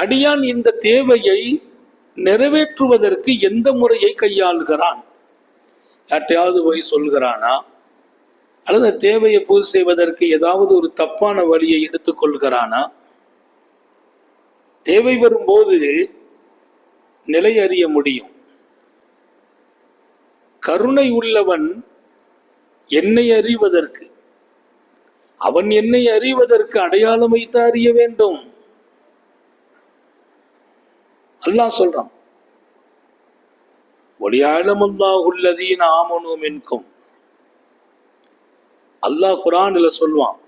அடியான் இந்த தேவையை நிறைவேற்றுவதற்கு எந்த முறையை கையாளுகிறான்? யார்ட்டையாவது போய் சொல்கிறானா அல்லது தேவையை பூர்த்தி செய்வதற்கு ஏதாவது ஒரு தப்பான வழியை எடுத்துக்கொள்கிறானா தேவை வரும்போது நிலை அறிய முடியும். கருணை உள்ளவன் என்னை அறிவதற்கு அவன் என்னை அறிவதற்கு அடையாளம் வைத்து அறிய வேண்டும். அல்லாஹ் சொல்றான். ஒளியாழமுல்லாஹுல்லதீன் ஆமனு மின்கும். அல்லாஹ் குரான்ல சொல்லுவான்.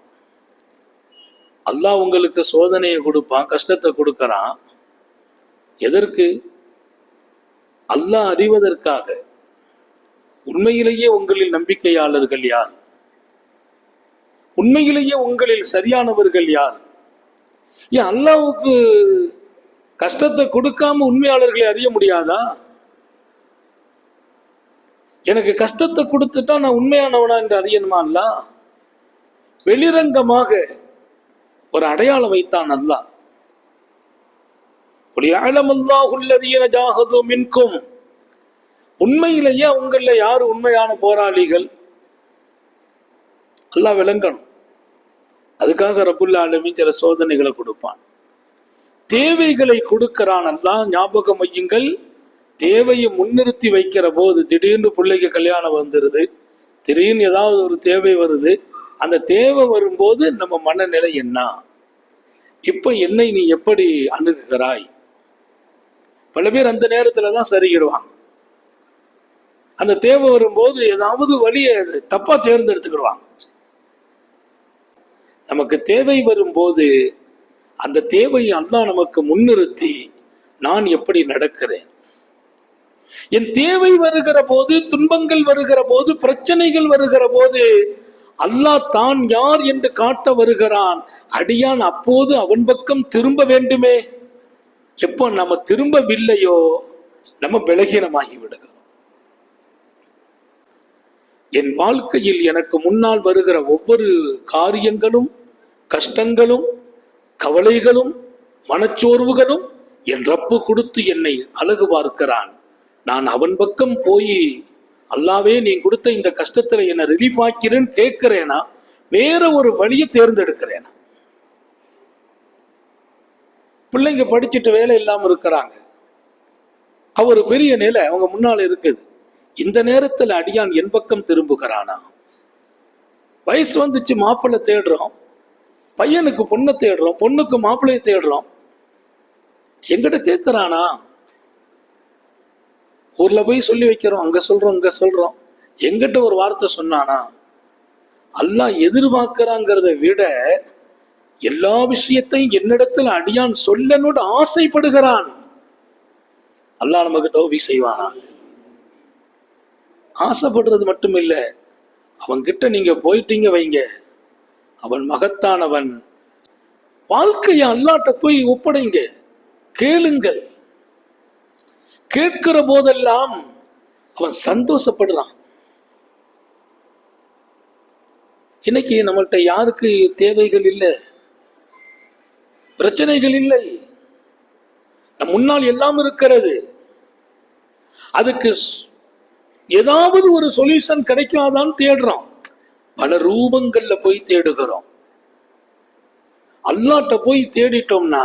அல்லாஹ் உங்களுக்கு சோதனையை கொடுப்பான் கஷ்டத்தை கொடுக்கறான். எதற்கு? அல்லாஹ் அறிவதற்காக. உண்மையிலேயே உங்களில் நம்பிக்கையாளர்கள் யார்? உண்மையிலேயே உங்களில் சரியானவர்கள் யார்? ஏன் அல்லாவுக்கு கஷ்டத்தை கொடுக்காம உண்மையாளர்களை அறிய முடியாதா? எனக்கு கஷ்டத்தை கொடுத்துட்டா நான் உண்மையானவனா என்று அறியணுமா அல்ல? வெளிரங்கமாக ஒரு அடையாளம் வைத்தான் அல்லாஹ் மின்கும். உண்மையிலேயே உங்களில் யார் உண்மையான போராளிகள்? அல்லாஹ் விளங்கணும். அதுக்காக ரபுல்லா ஆலமின் சில சோதனைகளை கொடுப்பான். தேவைகளை கொடுக்கிறான் எல்லாம் ஞாபகம் வையுங்கள். தேவையை முன்னிறுத்தி வைக்கிற போது திடீர்னு பிள்ளைக்கு கல்யாணம் வந்துடுது திடீர்னு ஏதாவது ஒரு தேவை வருது. அந்த தேவை வரும்போது நம்ம மனநிலை என்ன? இப்போ என்னை நீ எப்படி அணுகுகிறாய்? பல பேர் அந்த நேரத்தில் தான் சரிகிடுவாங்க அந்த தேவை வரும்போது ஏதாவது வழியை தப்பாக தேர்ந்தெடுத்துக்கிடுவாங்க. நமக்கு தேவை வரும்போது அந்த தேவையை அல்லாஹ் நமக்கு முன்னிறுத்தி நான் எப்படி நடக்கிறேன்? என் தேவை வருகிற போது துன்பங்கள் வருகிற போது பிரச்சனைகள் வருகிற போது அல்லாஹ் தான் யார் என்று காட்ட வருகிறான்? அடியான் அப்போது அவன் பக்கம் திரும்ப வேண்டுமே. எப்போ நம்ம திரும்பவில்லையோ நம்ம பலகீனமாகி விடுகிறோம் என் வாழ்க்கையில் எனக்கு முன்னால் வருகிற ஒவ்வொரு காரியங்களும் கஷ்டங்களும் கவலைகளும் மனச்சோர்வுகளும் என் ரப்பு கொடுத்து என்னை அழகு பார்க்கிறான். நான் அவன் பக்கம் போய் அல்லாவே நீ கொடுத்த இந்த கஷ்டத்தில் என்னை ரிலீஃப் ஆக்கிறேன்னு கேட்கிறேனா? வேற ஒரு வழியை தேர்ந்தெடுக்கிறேனா? பிள்ளைங்க படிச்சுட்டு வேலை இல்லாமல் இருக்கிறாங்க. அவர் பெரிய நிலை அவங்க முன்னால் இருக்குது. இந்த நேரத்தில் அடியான் என் பக்கம் திரும்புகிறானா? வயசு வந்துச்சு மாப்பிள்ளை தேடுறோம். பையனுக்கு பொண்ணை தேடுறோம் பொண்ணுக்கு மாப்பிள்ளையை தேடுறோம். எங்கிட்ட கேட்குறானா ஊர்ல போய் சொல்லி வைக்கிறோம் அங்க சொல்றோம் இங்கே சொல்றோம். எங்கிட்ட ஒரு வார்த்தை சொன்னானா? அல்லாஹ் எதிர்பார்க்கிறாங்கிறத விட எல்லா விஷயத்தையும் என்னிடத்தில் அடியான் சொல்லணும்னு ஆசைப்படுகிறான். அல்லாஹ் நமக்கு தௌவி செய்வானா? ஆசைப்படுறது மட்டும் இல்லை அவன்கிட்ட நீங்க போயிட்டீங்க வைங்க. அவன் மகத்தானவன். வாழ்க்கையை அல்லாட்ட போய் ஒப்படைங்க கேளுங்கள் கேட்கிற போதெல்லாம் அவன் சந்தோஷப்படுறான். இன்னைக்கு நம்மள்கிட்ட யாருக்கு தேவைகள் இல்லை? பிரச்சனைகள் இல்லை. நம் முன்னால் எல்லாம் இருக்கிறது. அதுக்கு ஏதாவது ஒரு சொல்யூஷன் கிடைக்காதான்னு தேடுறோம். பல ரூபங்கள்ல போய் தேடுகிறோம். அல்லாட்ட போய் தேடிட்டோம்னா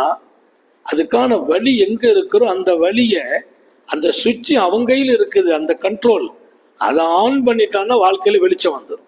அதுக்கான வழி எங்க இருக்கிறோ அந்த வழியை அந்த சுவிட்ச் அவங்க கையில் இருக்குது அந்த கண்ட்ரோல் அதை ஆன் பண்ணிட்டான்னா வாழ்க்கையில வெளிச்சம் வந்துடும்